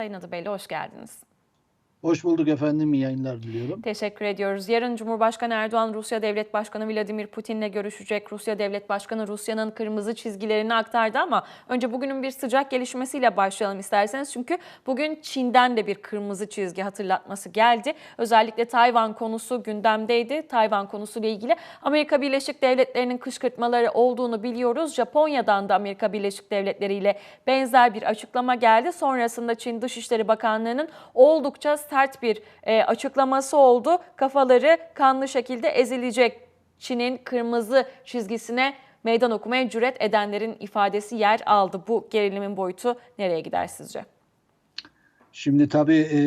Sayın Adıbeyli hoş geldiniz. Hoş bulduk efendim. İyi yayınlar diliyorum. Teşekkür ediyoruz. Yarın Cumhurbaşkanı Erdoğan Rusya Devlet Başkanı Vladimir Putin'le görüşecek. Rusya Devlet Başkanı Rusya'nın kırmızı çizgilerini aktardı ama önce bugünün bir sıcak gelişmesiyle başlayalım isterseniz. Çünkü bugün Çin'den de bir kırmızı çizgi hatırlatması geldi. Özellikle Tayvan konusu gündemdeydi. Tayvan konusuyla ilgili Amerika Birleşik Devletleri'nin kışkırtmaları olduğunu biliyoruz. Japonya'dan da Amerika Birleşik Devletleri ile benzer bir açıklama geldi. Sonrasında Çin Dışişleri Bakanlığı'nın oldukça sert bir e, açıklaması oldu. Kafaları kanlı şekilde ezilecek. Çin'in kırmızı çizgisine meydan okumaya cüret edenlerin ifadesi yer aldı. Bu gerilimin boyutu nereye gider sizce? Şimdi tabii e,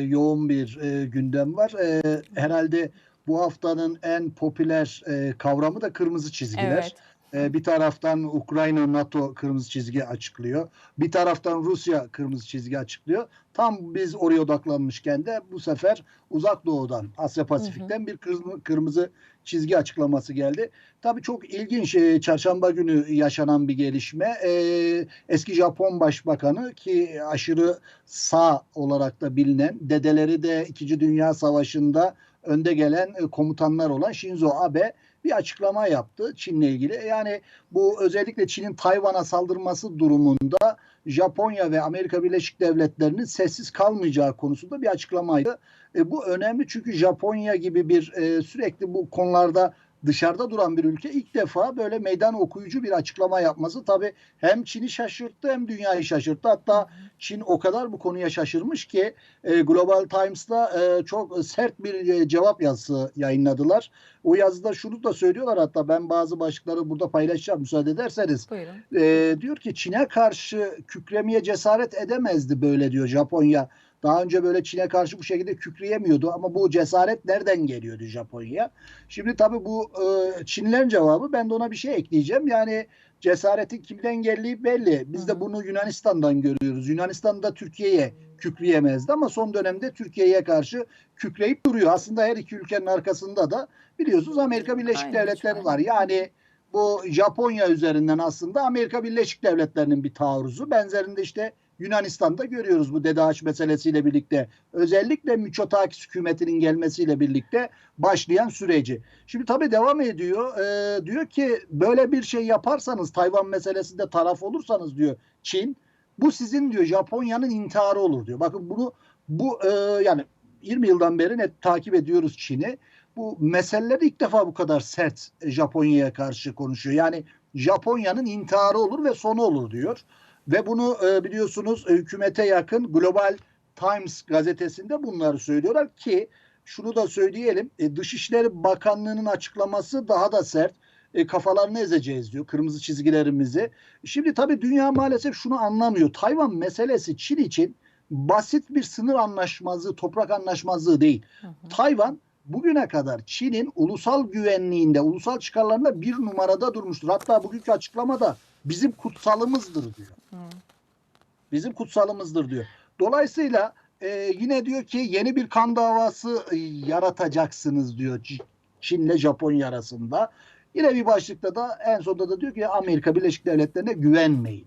yoğun bir e, gündem var. E, herhalde bu haftanın en popüler e, kavramı da kırmızı çizgiler. Evet. E, bir taraftan Ukrayna NATO kırmızı çizgi açıklıyor. Bir taraftan Rusya kırmızı çizgi açıklıyor. Tam biz oraya odaklanmışken de bu sefer uzak doğudan Asya Pasifik'ten bir kırmızı, kırmızı çizgi açıklaması geldi. Tabii çok ilginç e, çarşamba günü yaşanan bir gelişme. E, eski Japon Başbakanı ki aşırı sağ olarak da bilinen dedeleri de 2. Dünya Savaşı'nda önde gelen e, komutanlar olan Shinzo Abe bir açıklama yaptı Çin'le ilgili. Yani bu özellikle Çin'in Tayvan'a saldırması durumunda Japonya ve Amerika Birleşik Devletleri'nin sessiz kalmayacağı konusunda bir açıklamaydı. E, bu önemli çünkü Japonya gibi bir e, sürekli bu konularda dışarıda duran bir ülke ilk defa böyle meydan okuyucu bir açıklama yapması tabii hem Çin'i şaşırttı hem dünyayı şaşırttı. Hatta Çin o kadar bu konuya şaşırmış ki e, Global Times'ta e, çok sert bir e, cevap yazısı yayınladılar. O yazıda şunu da söylüyorlar hatta ben bazı başlıkları burada paylaşacağım müsaade ederseniz. Buyurun. E, diyor ki Çin'e karşı kükremeye cesaret edemezdi böyle diyor Japonya. Daha önce böyle Çin'e karşı bu şekilde kükreyemiyordu ama bu cesaret nereden geliyordu Japonya'ya? Şimdi tabii bu e, Çinlilerin cevabı ben de ona bir şey ekleyeceğim. Yani cesaretin kimden geldiği belli. Biz de bunu Yunanistan'dan görüyoruz. Yunanistan da Türkiye'ye kükreyemezdi ama son dönemde Türkiye'ye karşı kükreyip duruyor. Aslında her iki ülkenin arkasında da biliyorsunuz Amerika Birleşik Aynen, Devletleri aynen. var. Yani bu Japonya üzerinden aslında Amerika Birleşik Devletleri'nin bir taarruzu. Benzerinde işte Yunanistan'da görüyoruz bu Dede Ağaç meselesiyle birlikte. Özellikle Mitsotakis hükümetinin gelmesiyle birlikte başlayan süreci. Şimdi tabii devam ediyor. Ee, diyor ki böyle bir şey yaparsanız Tayvan meselesinde taraf olursanız diyor Çin bu sizin diyor Japonya'nın intiharı olur diyor. Bakın bunu bu e, yani 20 yıldan beri net takip ediyoruz Çin'i. Bu meseleleri ilk defa bu kadar sert Japonya'ya karşı konuşuyor. Yani Japonya'nın intiharı olur ve sonu olur diyor. Ve bunu e, biliyorsunuz e, hükümete yakın Global Times gazetesinde bunları söylüyorlar ki şunu da söyleyelim e, Dışişleri Bakanlığı'nın açıklaması daha da sert. E, kafalarını ezeceğiz diyor kırmızı çizgilerimizi. Şimdi tabii dünya maalesef şunu anlamıyor. Tayvan meselesi Çin için basit bir sınır anlaşmazlığı, toprak anlaşmazlığı değil. Hı hı. Tayvan bugüne kadar Çin'in ulusal güvenliğinde, ulusal çıkarlarında bir numarada durmuştur. Hatta bugünkü açıklamada bizim kutsalımızdır diyor. Bizim kutsalımızdır diyor. Dolayısıyla e, yine diyor ki yeni bir kan davası e, yaratacaksınız diyor Çin'le Japonya arasında. Yine bir başlıkta da en sonunda da diyor ki Amerika Birleşik Devletleri'ne güvenmeyin.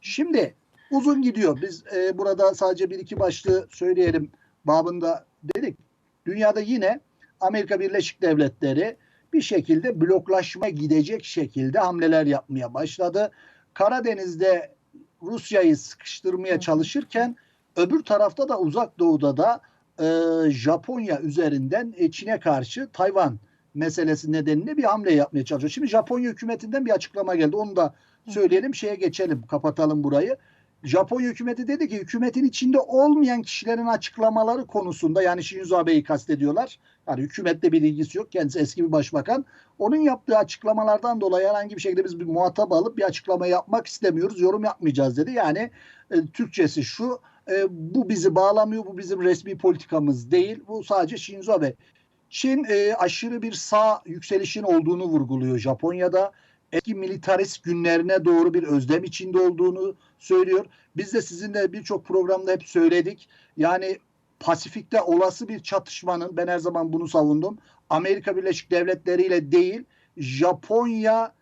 Şimdi uzun gidiyor. Biz e, burada sadece bir iki başlığı söyleyelim babında dedik. Dünyada yine Amerika Birleşik Devletleri bir şekilde bloklaşma gidecek şekilde hamleler yapmaya başladı. Karadeniz'de Rusya'yı sıkıştırmaya çalışırken öbür tarafta da uzak doğuda da e, Japonya üzerinden e, Çin'e karşı Tayvan meselesi nedeniyle bir hamle yapmaya çalışıyor. Şimdi Japonya hükümetinden bir açıklama geldi. Onu da söyleyelim şeye geçelim kapatalım burayı. Japonya hükümeti dedi ki hükümetin içinde olmayan kişilerin açıklamaları konusunda yani Shinzo Abe'yi kastediyorlar. Yani hükümetle bir ilgisi yok. Kendisi eski bir başbakan. Onun yaptığı açıklamalardan dolayı herhangi bir şekilde biz bir muhatap alıp bir açıklama yapmak istemiyoruz. Yorum yapmayacağız dedi. Yani e, Türkçesi şu e, bu bizi bağlamıyor. Bu bizim resmi politikamız değil. Bu sadece Shinzo Abe. Çin e, aşırı bir sağ yükselişin olduğunu vurguluyor Japonya'da. Eski militarist günlerine doğru bir özlem içinde olduğunu söylüyor. Biz de sizinle birçok programda hep söyledik. Yani Pasifik'te olası bir çatışmanın ben her zaman bunu savundum. Amerika Birleşik Devletleri ile değil Japonya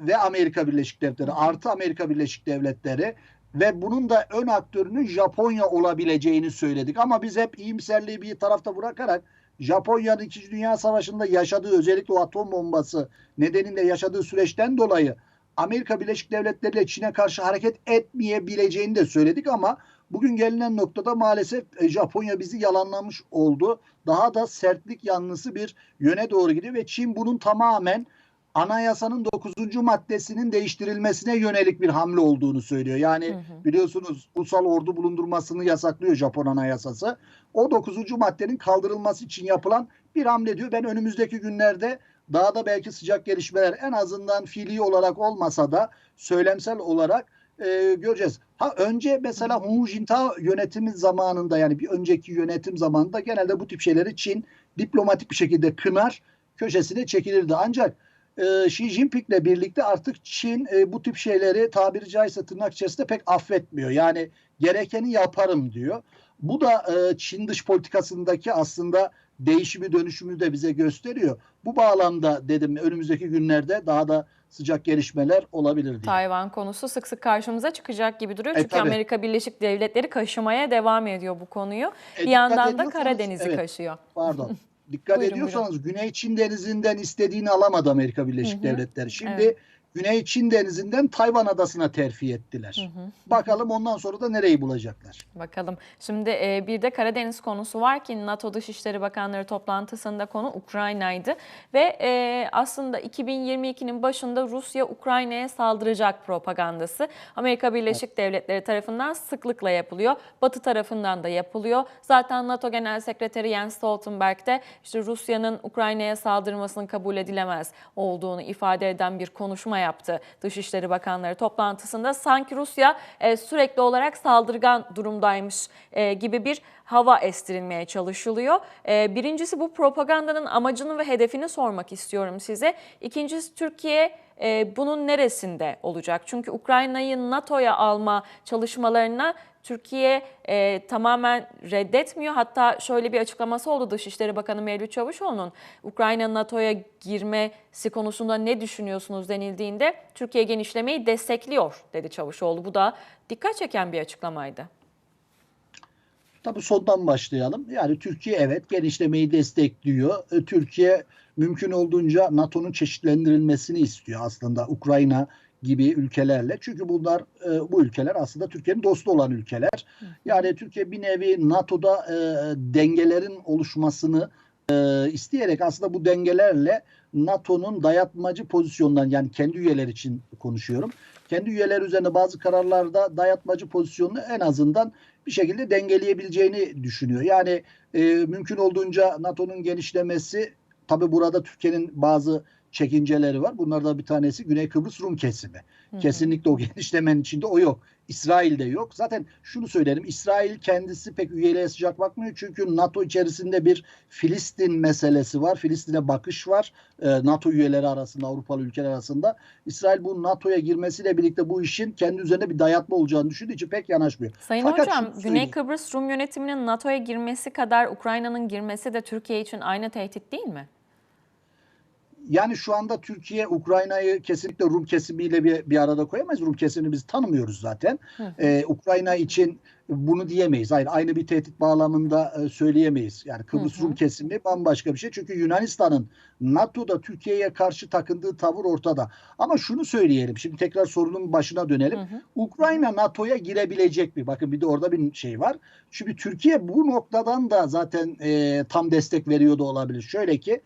ve Amerika Birleşik Devletleri artı Amerika Birleşik Devletleri ve bunun da ön aktörünün Japonya olabileceğini söyledik. Ama biz hep iyimserliği bir tarafta bırakarak Japonya'nın 2. Dünya Savaşı'nda yaşadığı özellikle o atom bombası nedeniyle yaşadığı süreçten dolayı Amerika Birleşik Devletleri ile Çin'e karşı hareket etmeyebileceğini de söyledik ama bugün gelinen noktada maalesef e, Japonya bizi yalanlamış oldu. Daha da sertlik yanlısı bir yöne doğru gidiyor ve Çin bunun tamamen anayasanın 9. maddesinin değiştirilmesine yönelik bir hamle olduğunu söylüyor. Yani Hı hı. biliyorsunuz ulusal ordu bulundurmasını yasaklıyor Japon anayasası. O 9. maddenin kaldırılması için yapılan bir hamle diyor. Ben önümüzdeki günlerde daha da belki sıcak gelişmeler en azından fiili olarak olmasa da söylemsel olarak e, göreceğiz. Ha önce mesela Hu Jintao yönetimi zamanında yani bir önceki yönetim zamanında genelde bu tip şeyleri Çin diplomatik bir şekilde kınar, köşesine çekilirdi. Ancak e, Xi Jinping'le birlikte artık Çin e, bu tip şeyleri tabiri caizse tırnak içerisinde pek affetmiyor. Yani gerekeni yaparım diyor. Bu da e, Çin dış politikasındaki aslında değişimi dönüşümü de bize gösteriyor. Bu bağlamda dedim önümüzdeki günlerde daha da sıcak gelişmeler olabilir diye. Tayvan konusu sık sık karşımıza çıkacak gibi duruyor. E, Çünkü tabii. Amerika Birleşik Devletleri kaşımaya devam ediyor bu konuyu. E, bir yandan da Karadeniz'i evet, kaşıyor. Pardon. Dikkat Buyurun, ediyorsanız Güney Çin Denizi'nden istediğini alamadı Amerika Birleşik Hı hı. Devletleri. Şimdi Evet. Güney Çin Denizi'nden Tayvan adasına terfi ettiler. Hı hı. Bakalım ondan sonra da nereyi bulacaklar. Bakalım. Şimdi e, bir de Karadeniz konusu var ki NATO Dışişleri Bakanları toplantısında konu Ukrayna'ydı. Ve e, aslında 2022'nin başında Rusya Ukrayna'ya saldıracak propagandası Amerika Birleşik Devletleri tarafından sıklıkla yapılıyor. Batı tarafından da yapılıyor. Zaten NATO Genel Sekreteri Jens Stoltenberg de işte Rusya'nın Ukrayna'ya saldırmasının kabul edilemez olduğunu ifade eden bir konuşma yaptı Dışişleri Bakanları toplantısında. Sanki Rusya e, sürekli olarak saldırgan durumdaymış e, gibi bir hava estirilmeye çalışılıyor. E, birincisi bu propagandanın amacını ve hedefini sormak istiyorum size. İkincisi Türkiye e, bunun neresinde olacak? Çünkü Ukrayna'yı NATO'ya alma çalışmalarına Türkiye e, tamamen reddetmiyor. Hatta şöyle bir açıklaması oldu Dışişleri Bakanı Mevlüt Çavuşoğlu'nun. Ukrayna NATO'ya girmesi konusunda ne düşünüyorsunuz denildiğinde Türkiye genişlemeyi destekliyor dedi Çavuşoğlu. Bu da dikkat çeken bir açıklamaydı. Tabii sondan başlayalım. Yani Türkiye evet genişlemeyi destekliyor. E, Türkiye mümkün olduğunca NATO'nun çeşitlendirilmesini istiyor aslında Ukrayna gibi ülkelerle. Çünkü bunlar e, bu ülkeler aslında Türkiye'nin dostu olan ülkeler. Yani Türkiye bir nevi NATO'da e, dengelerin oluşmasını e, isteyerek aslında bu dengelerle NATO'nun dayatmacı pozisyondan yani kendi üyeler için konuşuyorum. Kendi üyeler üzerine bazı kararlarda dayatmacı pozisyonunu en azından bir şekilde dengeleyebileceğini düşünüyor. Yani e, mümkün olduğunca NATO'nun genişlemesi tabi burada Türkiye'nin bazı çekinceleri var. Bunlardan bir tanesi Güney Kıbrıs Rum kesimi. Hı hı. Kesinlikle o genişlemenin içinde o yok. İsrail'de yok. Zaten şunu söylerim. İsrail kendisi pek üyeliğe sıcak bakmıyor. Çünkü NATO içerisinde bir Filistin meselesi var. Filistin'e bakış var. Ee, NATO üyeleri arasında, Avrupalı ülkeler arasında. İsrail bu NATO'ya girmesiyle birlikte bu işin kendi üzerine bir dayatma olacağını düşündüğü için pek yanaşmıyor. Sayın Fakat Hocam, Güney. Kıbrıs Rum yönetiminin NATO'ya girmesi kadar Ukrayna'nın girmesi de Türkiye için aynı tehdit değil mi? Yani şu anda Türkiye Ukrayna'yı kesinlikle Rum kesimiyle bir, bir arada koyamayız. Rum kesimini biz tanımıyoruz zaten. Hı. Ee, Ukrayna için bunu diyemeyiz. Hayır aynı bir tehdit bağlamında e, söyleyemeyiz. Yani Kıbrıs Hı hı. Rum kesimi bambaşka bir şey. Çünkü Yunanistan'ın NATO'da Türkiye'ye karşı takındığı tavır ortada. Ama şunu söyleyelim. Şimdi tekrar sorunun başına dönelim. Hı hı. Ukrayna NATO'ya girebilecek mi? Bakın bir de orada bir şey var. Çünkü Türkiye bu noktadan da zaten e, tam destek veriyor da olabilir. Şöyle ki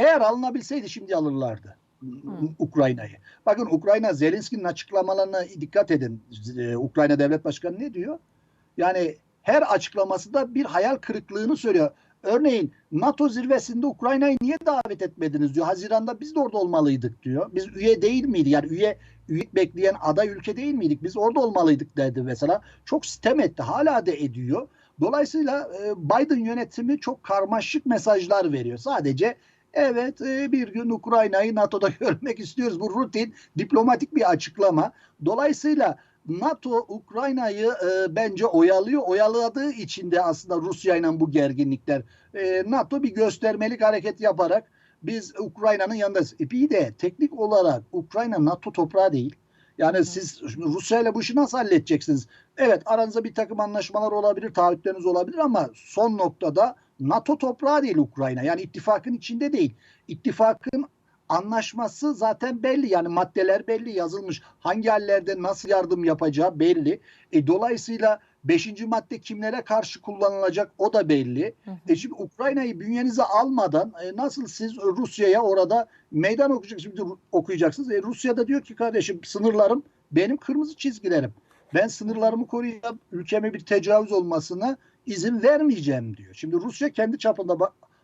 eğer alınabilseydi şimdi alırlardı Ukrayna'yı. Bakın Ukrayna Zelenski'nin açıklamalarına dikkat edin. E, Ukrayna Devlet Başkanı ne diyor? Yani her açıklamasında bir hayal kırıklığını söylüyor. Örneğin NATO zirvesinde Ukrayna'yı niye davet etmediniz diyor. Haziranda biz de orada olmalıydık diyor. Biz üye değil miydik? Yani üye üyelik bekleyen aday ülke değil miydik? Biz orada olmalıydık dedi mesela. Çok sitem etti. Hala da ediyor. Dolayısıyla Biden yönetimi çok karmaşık mesajlar veriyor. Sadece evet e, bir gün Ukrayna'yı NATO'da görmek istiyoruz. Bu rutin diplomatik bir açıklama. Dolayısıyla NATO Ukrayna'yı e, bence oyalıyor. Oyaladığı için de aslında Rusya ile bu gerginlikler. E, NATO bir göstermelik hareket yaparak biz Ukrayna'nın yanındayız. E, bir de teknik olarak Ukrayna NATO toprağı değil. Yani hı. siz Rusya ile bu işi nasıl halledeceksiniz? Evet aranızda bir takım anlaşmalar olabilir, taahhütleriniz olabilir ama son noktada NATO toprağı değil Ukrayna. Yani ittifakın içinde değil. İttifakın anlaşması zaten belli. Yani maddeler belli yazılmış. Hangi hallerde nasıl yardım yapacağı belli. E, dolayısıyla beşinci madde kimlere karşı kullanılacak o da belli. Hı hı. E şimdi Ukrayna'yı bünyenize almadan e, nasıl siz Rusya'ya orada meydan okuyacaksınız, okuyacaksınız. E, Rusya'da diyor ki kardeşim sınırlarım benim kırmızı çizgilerim. Ben sınırlarımı koruyacağım. Ülkeme bir tecavüz olmasına izin vermeyeceğim diyor. Şimdi Rusya kendi çapında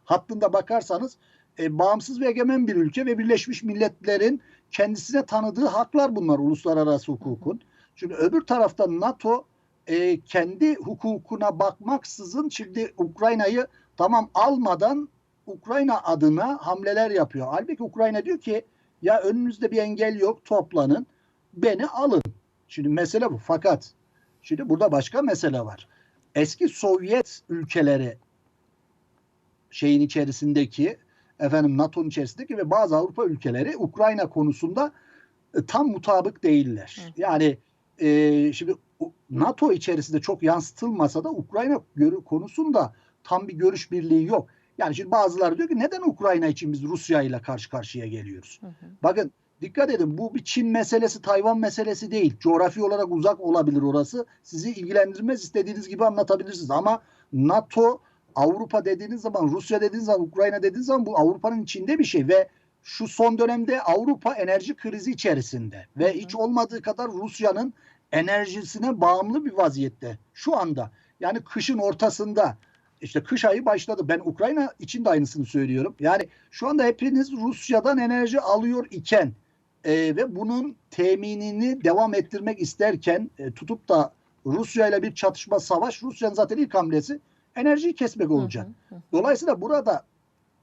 hattında bakarsanız e, bağımsız ve egemen bir ülke ve Birleşmiş Milletler'in kendisine tanıdığı haklar bunlar uluslararası hukukun. Şimdi öbür taraftan NATO e, kendi hukukuna bakmaksızın şimdi Ukrayna'yı tamam almadan Ukrayna adına hamleler yapıyor. Halbuki Ukrayna diyor ki ya önünüzde bir engel yok toplanın beni alın. Şimdi mesele bu. Fakat şimdi burada başka mesele var. Eski Sovyet ülkeleri şeyin içerisindeki efendim NATO'nun içerisindeki ve bazı Avrupa ülkeleri Ukrayna konusunda e, tam mutabık değiller. Hı. Yani e, şimdi NATO içerisinde çok yansıtılmasa da Ukrayna konusunda tam bir görüş birliği yok. Yani şimdi bazıları diyor ki neden Ukrayna için biz Rusya ile karşı karşıya geliyoruz? Hı hı. Bakın dikkat edin bu bir Çin meselesi, Tayvan meselesi değil. Coğrafi olarak uzak olabilir orası. Sizi ilgilendirmez istediğiniz gibi anlatabilirsiniz. Ama NATO, Avrupa dediğiniz zaman, Rusya dediğiniz zaman, Ukrayna dediğiniz zaman bu Avrupa'nın içinde bir şey ve şu son dönemde Avrupa enerji krizi içerisinde ve hiç olmadığı kadar Rusya'nın enerjisine bağımlı bir vaziyette şu anda. Yani kışın ortasında işte kış ayı başladı. Ben Ukrayna için de aynısını söylüyorum. Yani şu anda hepiniz Rusya'dan enerji alıyor iken e, ve bunun teminini devam ettirmek isterken e, tutup da Rusya ile bir çatışma savaş Rusya'nın zaten ilk hamlesi enerjiyi kesmek olacak. Hı hı. Dolayısıyla burada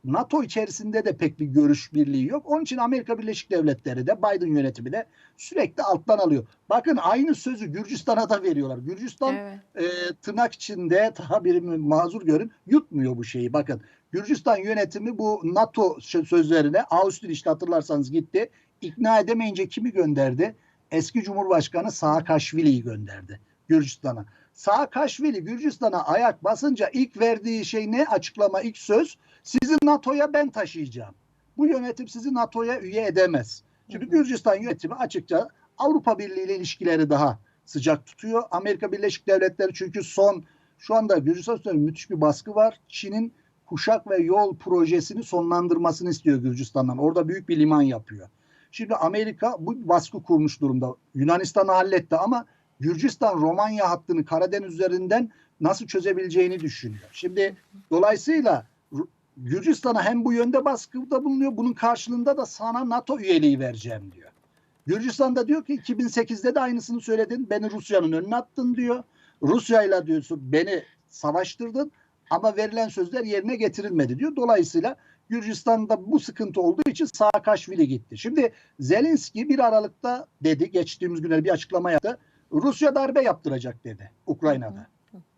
NATO içerisinde de pek bir görüş birliği yok. Onun için Amerika Birleşik Devletleri de Biden yönetimi de sürekli alttan alıyor. Bakın aynı sözü Gürcistan'a da veriyorlar. Gürcistan Evet. e, tırnak içinde tabirimi mazur görün yutmuyor bu şeyi. Bakın Gürcistan yönetimi bu NATO sö- sözlerine Austin işte hatırlarsanız gitti. İkna edemeyince kimi gönderdi? Eski Cumhurbaşkanı Saakashvili'yi gönderdi Gürcistan'a. Saakashvili Gürcistan'a ayak basınca ilk verdiği şey ne? Açıklama ilk söz sizi NATO'ya ben taşıyacağım. Bu yönetim sizi NATO'ya üye edemez. Hı. Gürcistan yönetimi açıkça Avrupa Birliği ile ilişkileri daha sıcak tutuyor. Amerika Birleşik Devletleri çünkü son şu anda Gürcistan üstünde müthiş bir baskı var. Çin'in kuşak ve yol projesini sonlandırmasını istiyor Gürcistan'dan. Orada büyük bir liman yapıyor. Şimdi Amerika bu baskı kurmuş durumda. Yunanistan'ı halletti ama Gürcistan Romanya hattını Karadeniz üzerinden nasıl çözebileceğini düşünüyor. Şimdi dolayısıyla Gürcistan'a hem bu yönde baskıda bulunuyor. Bunun karşılığında da sana NATO üyeliği vereceğim diyor. Gürcistan da diyor ki 2008'de de aynısını söyledin. Beni Rusya'nın önüne attın diyor. Rusya'yla diyorsun beni savaştırdın ama verilen sözler yerine getirilmedi diyor. Dolayısıyla Gürcistan'da bu sıkıntı olduğu için Saakashvili gitti. Şimdi Zelenski bir Aralık'ta dedi, geçtiğimiz günler bir açıklama yaptı. Rusya darbe yaptıracak dedi Ukrayna'da.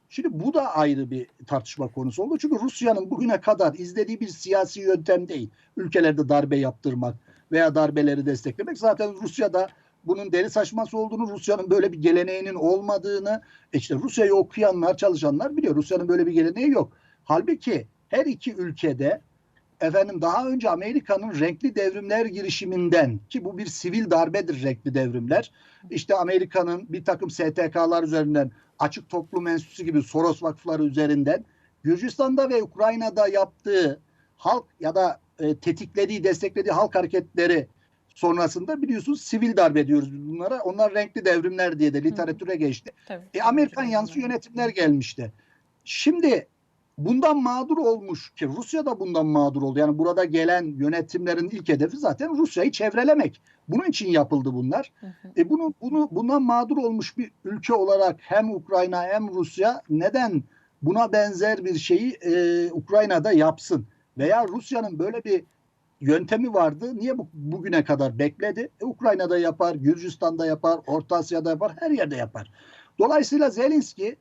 Şimdi bu da ayrı bir tartışma konusu oldu. Çünkü Rusya'nın bugüne kadar izlediği bir siyasi yöntem değil. Ülkelerde darbe yaptırmak veya darbeleri desteklemek. Zaten Rusya'da bunun deli saçması olduğunu, Rusya'nın böyle bir geleneğinin olmadığını, e işte Rusya'yı okuyanlar, çalışanlar biliyor. Rusya'nın böyle bir geleneği yok. Halbuki her iki ülkede efendim daha önce Amerika'nın renkli devrimler girişiminden ki bu bir sivil darbedir renkli devrimler. İşte Amerika'nın bir takım STK'lar üzerinden açık toplum enstitüsü gibi Soros vakıfları üzerinden Gürcistan'da ve Ukrayna'da yaptığı halk ya da e, tetiklediği, desteklediği halk hareketleri sonrasında biliyorsunuz sivil darbe diyoruz bunlara. Onlar renkli devrimler diye de literatüre geçti. Tabii. E, Amerikan yanlısı yönetimler gelmişti. Şimdi bundan mağdur olmuş ki Rusya da bundan mağdur oldu. Yani burada gelen yönetimlerin ilk hedefi zaten Rusya'yı çevrelemek. Bunun için yapıldı bunlar. Hı hı. E bunu bunu bundan mağdur olmuş bir ülke olarak hem Ukrayna hem Rusya neden buna benzer bir şeyi e, Ukrayna'da yapsın? Veya Rusya'nın böyle bir yöntemi vardı. Niye bu, bugüne kadar bekledi? E, Ukrayna'da yapar, Gürcistan'da yapar, Orta Asya'da yapar, her yerde yapar. Dolayısıyla Zelenski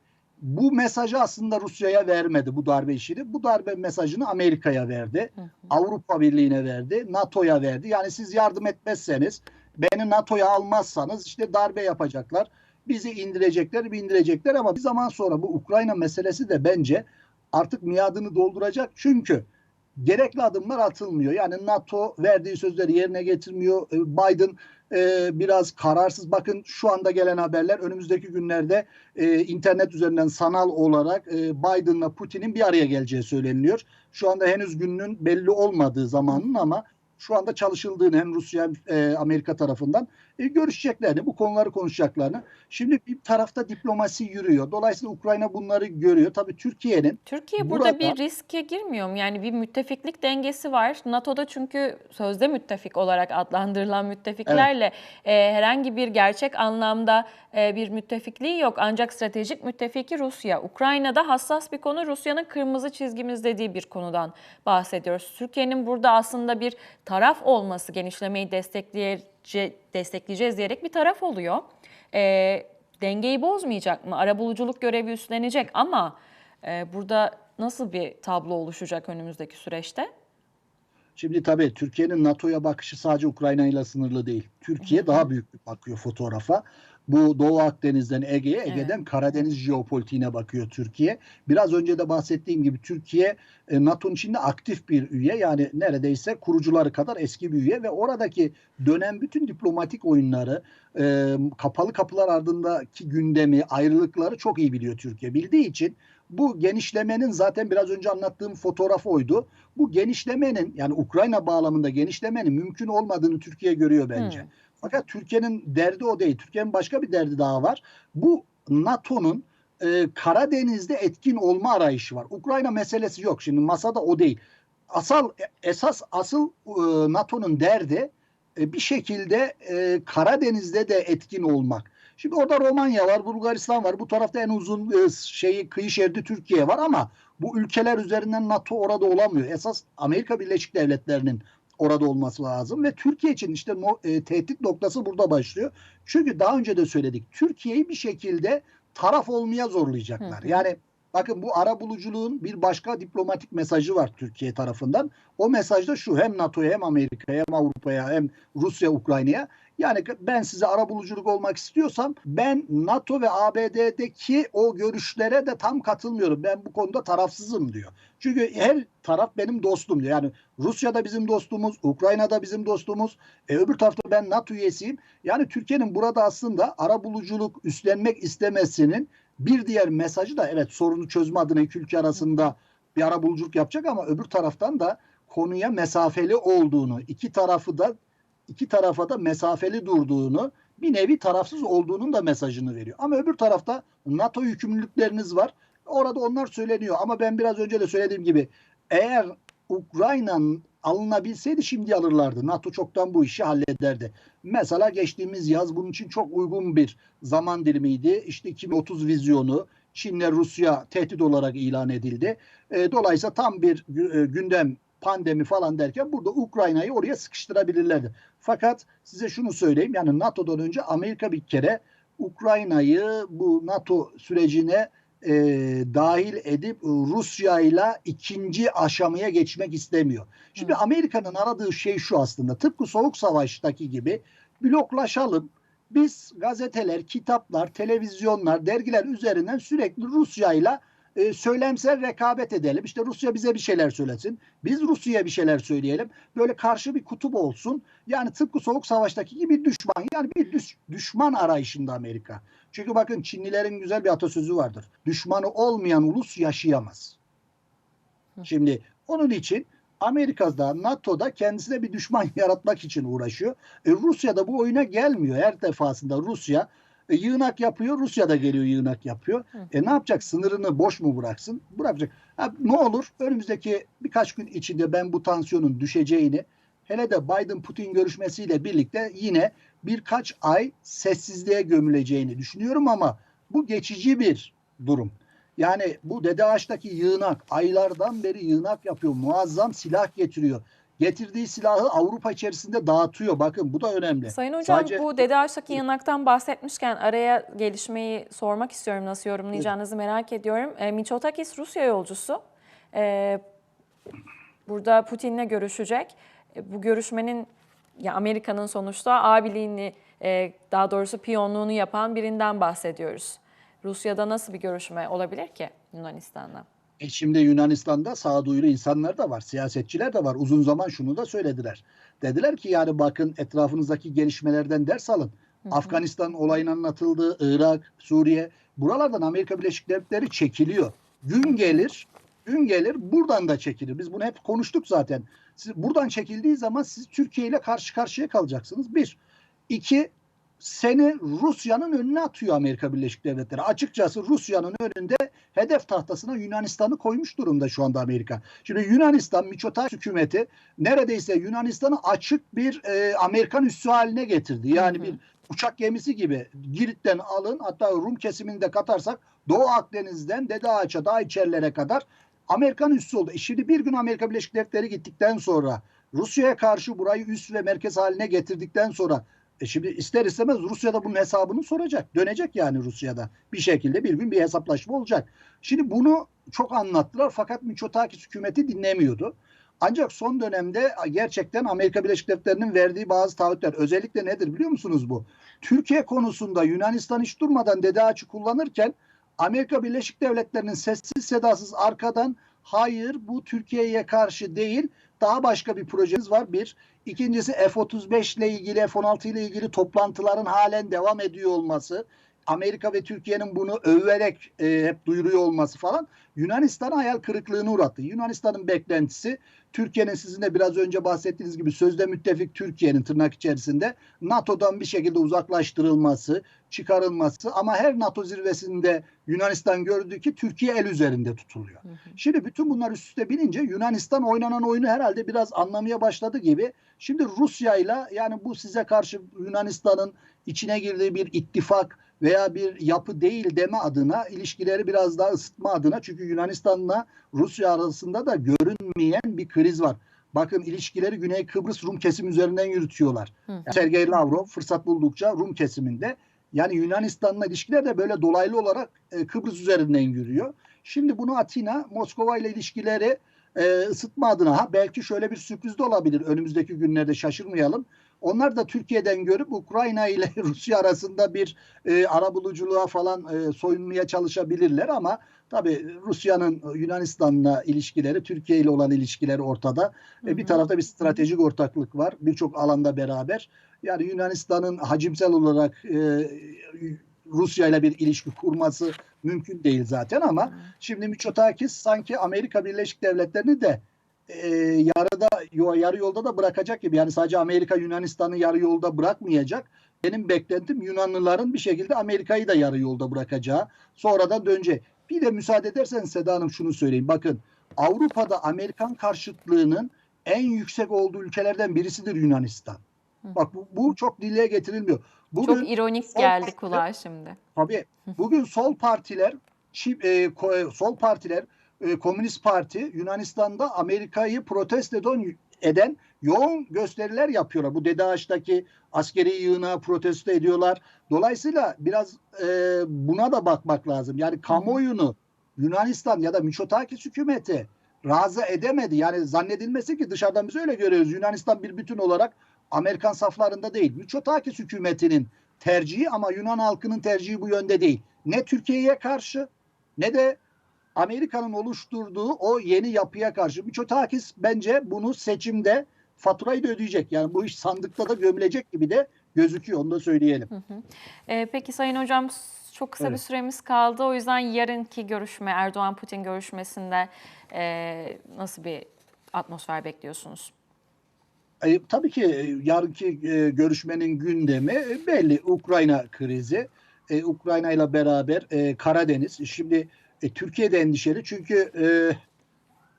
bu mesajı aslında Rusya'ya vermedi bu darbe işini. Bu darbe mesajını Amerika'ya verdi. Hı hı. Avrupa Birliği'ne verdi, NATO'ya verdi. Yani siz yardım etmezseniz beni NATO'ya almazsanız işte darbe yapacaklar. Bizi indirecekler, indirecekler ama bir zaman sonra bu Ukrayna meselesi de bence artık miadını dolduracak. Çünkü gerekli adımlar atılmıyor. Yani NATO verdiği sözleri yerine getirmiyor. E, Biden e, biraz kararsız. Bakın şu anda gelen haberler önümüzdeki günlerde e, internet üzerinden sanal olarak e, Biden'la Putin'in bir araya geleceği söyleniliyor. Şu anda henüz gününün belli olmadığı zamanın ama şu anda çalışıldığını hem Rusya hem e, Amerika tarafından e, görüşeceklerini, bu konuları konuşacaklarını. Şimdi bir tarafta diplomasi yürüyor. Dolayısıyla Ukrayna bunları görüyor. Tabii Türkiye'nin Türkiye burada, Burada- bir riske girmiyor mu? Yani bir müttefiklik dengesi var. NATO'da çünkü sözde müttefik olarak adlandırılan müttefiklerle e, herhangi bir gerçek anlamda e, bir müttefikliği yok. Ancak stratejik müttefiki Rusya. Ukrayna'da hassas bir konu Rusya'nın kırmızı çizgimiz dediği bir konudan bahsediyoruz. Türkiye'nin burada aslında bir taraf olması genişlemeyi destekleyece, destekleyeceğiz diyerek bir taraf oluyor. E, dengeyi bozmayacak mı? Arabuluculuk görevi üstlenecek ama ee, burada nasıl bir tablo oluşacak önümüzdeki süreçte? Şimdi tabii Türkiye'nin NATO'ya bakışı sadece Ukrayna ile sınırlı değil. Türkiye daha büyük bakıyor fotoğrafa. Bu Doğu Akdeniz'den Ege'ye, Ege'den Karadeniz jeopolitiğine bakıyor Türkiye. Biraz önce de bahsettiğim gibi Türkiye e, NATO'nun içinde aktif bir üye. Yani neredeyse kurucuları kadar eski bir üye ve oradaki dönem bütün diplomatik oyunları, e, kapalı kapılar ardındaki gündemi, ayrılıkları çok iyi biliyor Türkiye. Bildiği için bu genişlemenin zaten biraz önce anlattığım fotoğraf oydu. Bu genişlemenin yani Ukrayna bağlamında genişlemenin mümkün olmadığını Türkiye görüyor bence. Hmm. Fakat Türkiye'nin derdi o değil. Türkiye'nin başka bir derdi daha var. Bu NATO'nun e, Karadeniz'de etkin olma arayışı var. Ukrayna meselesi yok. Şimdi masada o değil. Asal esas asıl e, NATO'nun derdi e, bir şekilde e, Karadeniz'de de etkin olmak. Şimdi orada Romanya var, Bulgaristan var. Bu tarafta en uzun e, şeyi kıyı şeridi Türkiye var ama bu ülkeler üzerinden NATO orada olamıyor. Esas Amerika Birleşik Devletleri'nin orada olması lazım ve Türkiye için işte no, e, tehdit noktası burada başlıyor. Çünkü daha önce de söyledik. Türkiye'yi bir şekilde taraf olmaya zorlayacaklar. Hı hı. Yani bakın bu ara buluculuğun bir başka diplomatik mesajı var Türkiye tarafından. O mesaj da şu hem NATO'ya hem Amerika'ya hem Avrupa'ya hem Rusya Ukrayna'ya yani ben size ara buluculuk olmak istiyorsam ben NATO ve ABD'deki o görüşlere de tam katılmıyorum. Ben bu konuda tarafsızım diyor. Çünkü her taraf benim dostum diyor. Yani Rusya da bizim dostumuz, Ukrayna da bizim dostumuz. E, öbür tarafta ben NATO üyesiyim. Yani Türkiye'nin burada aslında ara buluculuk üstlenmek istemesinin bir diğer mesajı da evet sorunu çözme adına iki ülke arasında bir ara buluculuk yapacak ama öbür taraftan da konuya mesafeli olduğunu, iki tarafı da iki tarafa da mesafeli durduğunu, bir nevi tarafsız olduğunun da mesajını veriyor. Ama öbür tarafta NATO yükümlülükleriniz var. Orada onlar söyleniyor. Ama ben biraz önce de söylediğim gibi eğer Ukrayna'nın alınabilseydi şimdi alırlardı. NATO çoktan bu işi hallederdi. Mesela geçtiğimiz yaz bunun için çok uygun bir zaman dilimiydi. İşte 2030 vizyonu Çin'le Rusya tehdit olarak ilan edildi. E, dolayısıyla tam bir e, gündem pandemi falan derken burada Ukrayna'yı oraya sıkıştırabilirlerdi. Fakat size şunu söyleyeyim yani NATO'dan önce Amerika bir kere Ukrayna'yı bu NATO sürecine e, dahil edip Rusya ile ikinci aşamaya geçmek istemiyor. Şimdi Hı. Amerika'nın aradığı şey şu aslında tıpkı Soğuk Savaş'taki gibi bloklaşalım. Biz gazeteler, kitaplar, televizyonlar, dergiler üzerinden sürekli Rusya ile e, söylemsel rekabet edelim. İşte Rusya bize bir şeyler söylesin. Biz Rusya'ya bir şeyler söyleyelim. Böyle karşı bir kutup olsun. Yani tıpkı Soğuk Savaş'taki gibi düşman. Yani bir düş- düşman arayışında Amerika. Çünkü bakın Çinlilerin güzel bir atasözü vardır. Düşmanı olmayan ulus yaşayamaz. Şimdi onun için Amerika'da, NATO'da kendisine bir düşman yaratmak için uğraşıyor. E, Rusya da bu oyuna gelmiyor. Her defasında Rusya e, yığınak yapıyor, Rusya da geliyor yığınak yapıyor. E ne yapacak? Sınırını boş mu bıraksın? Bırakacak. Ha, ne olur? Önümüzdeki birkaç gün içinde ben bu tansiyonun düşeceğini, hele de Biden-Putin görüşmesiyle birlikte yine birkaç ay sessizliğe gömüleceğini düşünüyorum ama bu geçici bir durum. Yani bu Dede Ağaç'taki yığınak aylardan beri yığınak yapıyor. Muazzam silah getiriyor. Getirdiği silahı Avrupa içerisinde dağıtıyor. Bakın bu da önemli. Sayın Hocam Sadece- bu Dede Ağaç'taki yanaktan bahsetmişken araya gelişmeyi sormak istiyorum. Nasıl yorumlayacağınızı merak ediyorum. E, Mitsotakis Rusya yolcusu. E, burada Putin'le görüşecek. E, bu görüşmenin ya Amerika'nın sonuçta abiliğini e, daha doğrusu piyonluğunu yapan birinden bahsediyoruz. Rusya'da nasıl bir görüşme olabilir ki Yunanistan'la? E şimdi Yunanistan'da sağduyulu insanlar da var, siyasetçiler de var. Uzun zaman şunu da söylediler. Dediler ki yani bakın etrafınızdaki gelişmelerden ders alın. Afganistan olayın anlatıldığı, Irak, Suriye buralardan Amerika Birleşik Devletleri çekiliyor. Gün gelir, gün gelir buradan da çekilir. Biz bunu hep konuştuk zaten. Siz buradan çekildiği zaman siz Türkiye ile karşı karşıya kalacaksınız. Bir. İki, seni Rusya'nın önüne atıyor Amerika Birleşik Devletleri. Açıkçası Rusya'nın önünde hedef tahtasına Yunanistan'ı koymuş durumda şu anda Amerika. Şimdi Yunanistan Miçotakis hükümeti neredeyse Yunanistan'ı açık bir e, Amerikan üssü haline getirdi. Yani Hı hı. bir uçak gemisi gibi Girit'ten alın hatta Rum kesimini de katarsak Doğu Akdeniz'den Dede Ağaç'a daha içerilere kadar Amerikan üssü oldu. E şimdi bir gün Amerika Birleşik Devletleri gittikten sonra Rusya'ya karşı burayı üs ve merkez haline getirdikten sonra e şimdi ister istemez Rusya'da bunun hesabını soracak. Dönecek yani Rusya'da. Bir şekilde bir gün bir hesaplaşma olacak. Şimdi bunu çok anlattılar fakat Miçotakis hükümeti dinlemiyordu. Ancak son dönemde gerçekten Amerika Birleşik Devletleri'nin verdiği bazı taahhütler özellikle nedir biliyor musunuz bu? Türkiye konusunda Yunanistan hiç durmadan Dede Ağaç'ı kullanırken Amerika Birleşik Devletleri'nin sessiz sedasız arkadan hayır bu Türkiye'ye karşı değil daha başka bir projemiz var bir. İkincisi F-35 ile ilgili F-16 ile ilgili toplantıların halen devam ediyor olması. Amerika ve Türkiye'nin bunu överek e, hep duyuruyor olması falan Yunanistan hayal kırıklığına uğrattı. Yunanistan'ın beklentisi Türkiye'nin sizin de biraz önce bahsettiğiniz gibi sözde müttefik Türkiye'nin tırnak içerisinde NATO'dan bir şekilde uzaklaştırılması, çıkarılması ama her NATO zirvesinde Yunanistan gördü ki Türkiye el üzerinde tutuluyor. Hı hı. Şimdi bütün bunlar üst üste binince Yunanistan oynanan oyunu herhalde biraz anlamaya başladı gibi. Şimdi Rusya ile yani bu size karşı Yunanistan'ın içine girdiği bir ittifak veya bir yapı değil deme adına ilişkileri biraz daha ısıtma adına çünkü Yunanistan'la Rusya arasında da görünmeyen bir kriz var. Bakın ilişkileri Güney Kıbrıs Rum kesim üzerinden yürütüyorlar. Hı. Yani Sergey Lavrov fırsat buldukça Rum kesiminde yani Yunanistan'la ilişkiler de böyle dolaylı olarak e, Kıbrıs üzerinden yürüyor. Şimdi bunu Atina Moskova ile ilişkileri e, ısıtma adına ha, belki şöyle bir sürpriz de olabilir önümüzdeki günlerde şaşırmayalım. Onlar da Türkiye'den görüp Ukrayna ile Rusya arasında bir e, arabuluculuğa falan e, soyunmaya çalışabilirler ama tabii Rusya'nın Yunanistan'la ilişkileri, Türkiye ile olan ilişkileri ortada. Hı E, bir hı. tarafta bir stratejik ortaklık var birçok alanda beraber. Yani Yunanistan'ın hacimsel olarak e, Rusya ile bir ilişki kurması mümkün değil zaten ama şimdi Miçotakis sanki Amerika Birleşik Devletleri'ni de e, yarıda yarı yolda da bırakacak gibi. Yani sadece Amerika Yunanistan'ı yarı yolda bırakmayacak. Benim beklentim Yunanlıların bir şekilde Amerika'yı da yarı yolda bırakacağı. Sonradan dönecek. Bir de müsaade edersen Seda Hanım şunu söyleyeyim. Bakın Avrupa'da Amerikan karşıtlığının en yüksek olduğu ülkelerden birisidir Yunanistan. Hı. Bak bu, bu çok dile getirilmiyor. Bugün Çok ironik geldi kulağa şimdi. Tabii. Bugün sol partiler, e, ko- sol partiler, e, Komünist Parti Yunanistan'da Amerika'yı protesto eden, yoğun gösteriler yapıyorlar. Bu Dede Ağaç'taki askeri yığına protesto ediyorlar. Dolayısıyla biraz e, buna da bakmak lazım. Yani kamuoyunu Yunanistan ya da Miçotakis hükümeti razı edemedi. Yani zannedilmesi ki dışarıdan biz öyle görüyoruz. Yunanistan bir bütün olarak Amerikan saflarında değil. Miçotakis hükümetinin tercihi ama Yunan halkının tercihi bu yönde değil. Ne Türkiye'ye karşı ne de Amerika'nın oluşturduğu o yeni yapıya karşı. Miçotakis bence bunu seçimde faturayı da ödeyecek. Yani bu iş sandıkta da gömülecek gibi de gözüküyor. Onu da söyleyelim. Hı hı. Ee, peki Sayın Hocam çok kısa bir Evet. süremiz kaldı. O yüzden yarınki görüşme, Erdoğan-Putin görüşmesinde e, nasıl bir atmosfer bekliyorsunuz? E, tabii ki e, yarınki e, görüşmenin gündemi e, belli. Ukrayna krizi. E, Ukrayna ile beraber e, Karadeniz. Şimdi e, Türkiye'de endişeli çünkü e,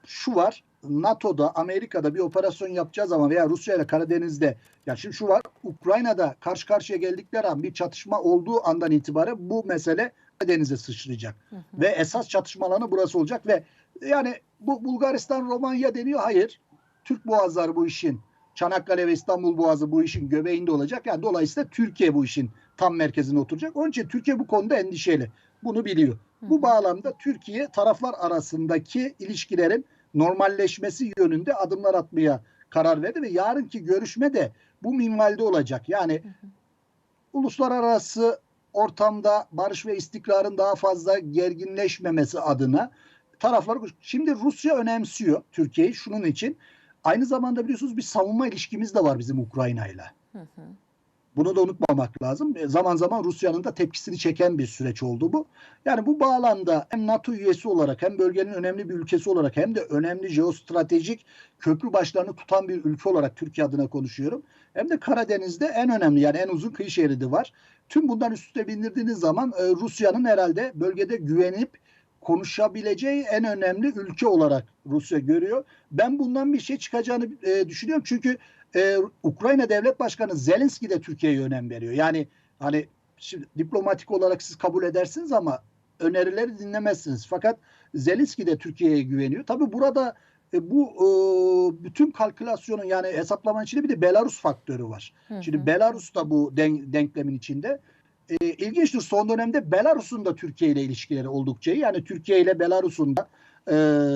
şu var. NATO'da, Amerika'da bir operasyon yapacağı zaman veya Rusya ile Karadeniz'de ya şimdi şu var. Ukrayna'da karşı karşıya geldikleri an bir çatışma olduğu andan itibaren bu mesele Karadeniz'e sıçrayacak. Hı hı. Ve esas çatışma alanı burası olacak ve yani bu Bulgaristan, Romanya deniyor. Hayır. Türk boğazları bu işin Çanakkale ve İstanbul Boğazı bu işin göbeğinde olacak. Yani dolayısıyla Türkiye bu işin tam merkezine oturacak. Onun için Türkiye bu konuda endişeli. Bunu biliyor. Bu bağlamda Türkiye taraflar arasındaki ilişkilerin normalleşmesi yönünde adımlar atmaya karar verdi ve yarınki görüşme de bu minvalde olacak. Yani uluslararası ortamda barış ve istikrarın daha fazla gerginleşmemesi adına taraflar şimdi Rusya önemsiyor Türkiye'yi şunun için. Aynı zamanda biliyorsunuz bir savunma ilişkimiz de var bizim Ukrayna'yla. Hı hı. Bunu da unutmamak lazım. E, Zaman zaman Rusya'nın da tepkisini çeken bir süreç oldu bu. Yani bu bağlamda hem NATO üyesi olarak hem bölgenin önemli bir ülkesi olarak hem de önemli jeostratejik köprü başlarını tutan bir ülke olarak Türkiye adına konuşuyorum. Hem de Karadeniz'de en önemli yani en uzun kıyı şeridi var. Tüm bundan üstüne bindirdiğiniz zaman e, Rusya'nın herhalde bölgede güvenip konuşabileceği en önemli ülke olarak Rusya görüyor. Ben bundan bir şey çıkacağını e, düşünüyorum. Çünkü e, Ukrayna Devlet Başkanı Zelenski de Türkiye'ye önem veriyor. Yani hani şimdi diplomatik olarak siz kabul edersiniz ama önerileri dinlemezsiniz. Fakat Zelenski de Türkiye'ye güveniyor. Tabii burada e, bu e, bütün kalkülasyonun yani hesaplamanın içinde bir de Belarus faktörü var. Hı Şimdi hı. Belarus da bu den- denklemin içinde. E, ilginçtir son dönemde Belarus'un da Türkiye ile ilişkileri oldukça iyi. Yani Türkiye ile Belarus'un da e,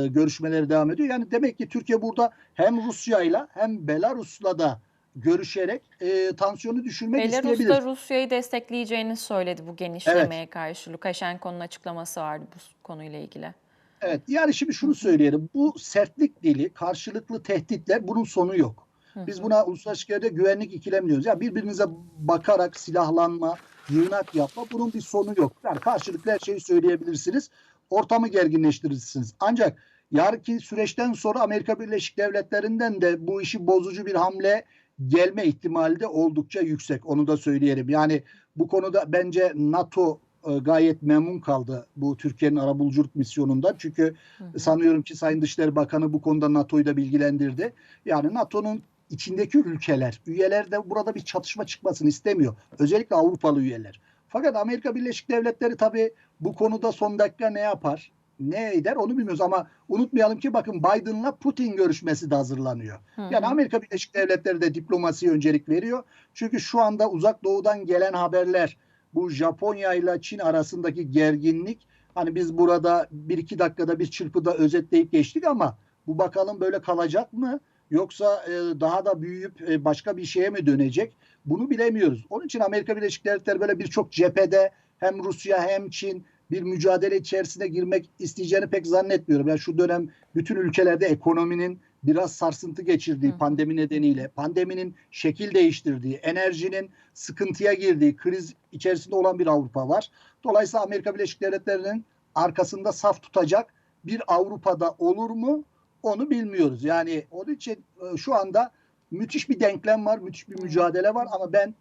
görüşmeleri devam ediyor. Yani demek ki Türkiye burada hem Rusya ile hem Belarus'la da görüşerek e, tansiyonu düşürmek Belarus isteyebilir. da Rusya'yı destekleyeceğini söyledi bu genişlemeye karşı. Lukashenko'nun açıklaması vardı bu konuyla ilgili. Evet yani şimdi şunu söyleyelim. Bu sertlik dili, karşılıklı tehditler bunun sonu yok. Biz buna uluslararası güvenlik ikilemi diyoruz. Ya birbirinize bakarak silahlanma, yığınak yapma bunun bir sonu yok. Yani karşılıklı her şeyi söyleyebilirsiniz. Ortamı gerginleştirirsiniz. Ancak yarınki süreçten sonra Amerika Birleşik Devletleri'nden de bu işi bozucu bir hamle gelme ihtimali de oldukça yüksek. Onu da söyleyelim. Yani bu konuda bence NATO e, gayet memnun kaldı bu Türkiye'nin arabuluculuk misyonundan. Çünkü Hı hı. sanıyorum ki Sayın Dışişleri Bakanı bu konuda NATO'yu da bilgilendirdi. Yani NATO'nun içindeki ülkeler, üyeler de burada bir çatışma çıkmasını istemiyor. Özellikle Avrupalı üyeler. Fakat Amerika Birleşik Devletleri tabii bu konuda son dakika ne yapar? Ne eder onu bilmiyoruz ama unutmayalım ki bakın Biden'la Putin görüşmesi de hazırlanıyor. Hı Yani. Amerika Birleşik Devletleri de diplomasiye öncelik veriyor. Çünkü şu anda uzak doğudan gelen haberler bu Japonya ile Çin arasındaki gerginlik hani biz burada bir iki dakikada bir çırpıda özetleyip geçtik ama bu bakalım böyle kalacak mı? Yoksa e, daha da büyüyüp e, başka bir şeye mi dönecek? Bunu bilemiyoruz. Onun için Amerika Birleşik Devletleri böyle birçok cephede hem Rusya hem Çin bir mücadele içerisine girmek isteyeceğini pek zannetmiyorum. Yani şu dönem bütün ülkelerde ekonominin biraz sarsıntı geçirdiği Hı. pandemi nedeniyle, pandeminin şekil değiştirdiği, enerjinin sıkıntıya girdiği, kriz içerisinde olan bir Avrupa var. Dolayısıyla Amerika Birleşik Devletleri'nin arkasında saf tutacak bir Avrupa'da olur mu? Onu bilmiyoruz. Yani onun için e, şu anda müthiş bir denklem var, müthiş bir mücadele var ama ben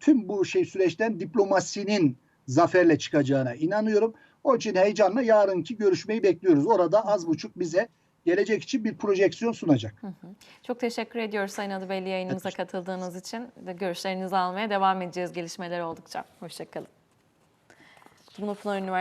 tüm bu şey süreçten diplomasinin zaferle çıkacağına inanıyorum. Onun için heyecanla yarınki görüşmeyi bekliyoruz. Orada az buçuk bize gelecek için bir projeksiyon sunacak. Hı hı. Çok teşekkür ediyoruz Sayın Adıbelli yayınımıza Evet. katıldığınız için. Görüşlerinizi almaya devam edeceğiz gelişmeler oldukça. Hoşçakalın. Dumlupınar Üniversitesi